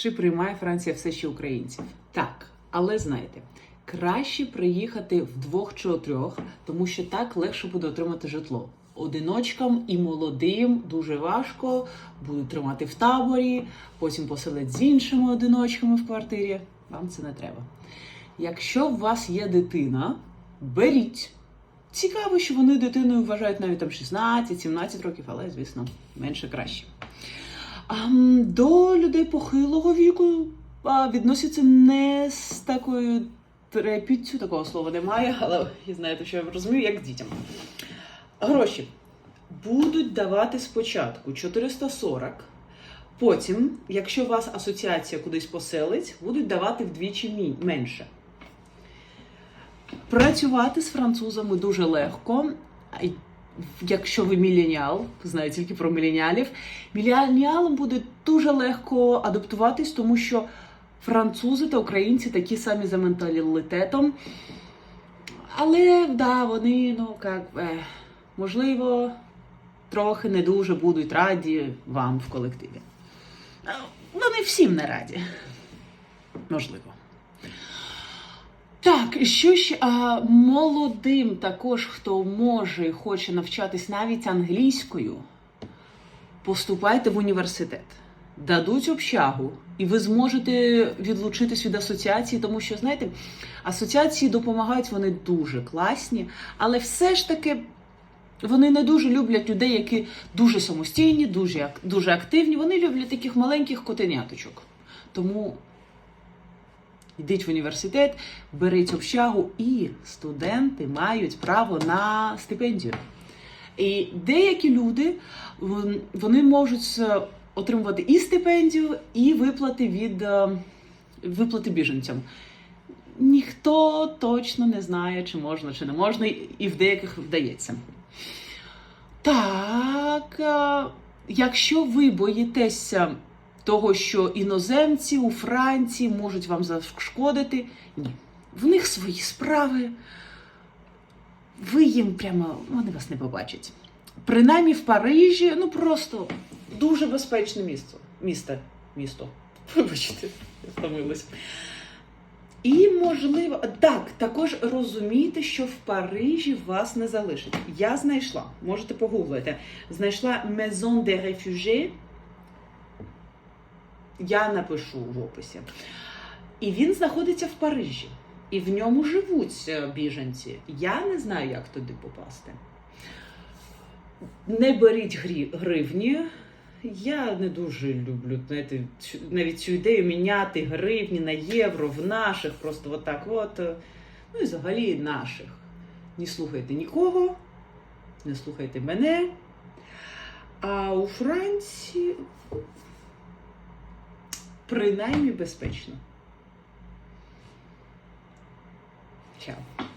Чи приймає Франція все ще українців? Так, але знаєте, краще приїхати вдвох чи трьох, тому що так легше буде отримати житло. Одиночкам і молодим дуже важко, будуть тримати в таборі, потім поселять з іншими одиночками в квартирі. Вам це не треба. Якщо у вас є дитина, беріть. Цікаво, що вони дитиною вважають навіть там 16-17 років, але, звісно, менше краще. До людей похилого віку відносяться не з такою трепіттю, такого слова немає, але ви знаєте, що я розумію, як з дітям. Гроші будуть давати спочатку 440, потім, якщо вас асоціація кудись поселить, будуть давати вдвічі менше. Працювати з французами дуже легко. Якщо ви міленіал, знаю тільки про міленіалів, міленіалам буде дуже легко адаптуватись, тому що французи та українці такі самі за менталітетом. Але да, вони, ну як, можливо, трохи не дуже будуть раді вам в колективі. Вони всім не раді. Можливо. Так, що ще а, молодим також, хто може і хоче навчатись навіть англійською, поступайте в університет, дадуть общагу, і ви зможете відлучитись від асоціації, тому що, знаєте, асоціації допомагають, вони дуже класні, але все ж таки. Вони не дуже люблять людей, які дуже самостійні, дуже, дуже активні. Вони люблять таких маленьких котеняточок. Тому йдіть в університет, беріть общагу, і студенти мають право на стипендію. І деякі люди вони можуть е, отримувати і стипендію, і виплати від е, виплати біженцям. Ніхто точно не знає, чи можна, чи не можна, і- в деяких вдається. Так, е, якщо ви боїтеся того, що іноземці у Франції можуть вам зашкодити, ні. В них свої справи. Ви їм прямо вони вас не побачать. Принаймні в Парижі, ну просто дуже безпечне місто. Місто. Місто. Вибачте, я втомилась. І можливо, так, також розумійте, що в Парижі вас не залишать. Я знайшла, можете погуглити. Знайшла Maison des Réfugiés. Я напишу в описі. І він знаходиться в Парижі. І в ньому живуть е, біженці. Я не знаю, як туди попасти. Не беріть гривні. Я не дуже люблю знаєте, навіть цю ідею міняти гривні на євро в наших, просто отак от. Ну і взагалі наших. Не слухайте нікого, не слухайте мене. А у Франції принаймні безпечно. Чао.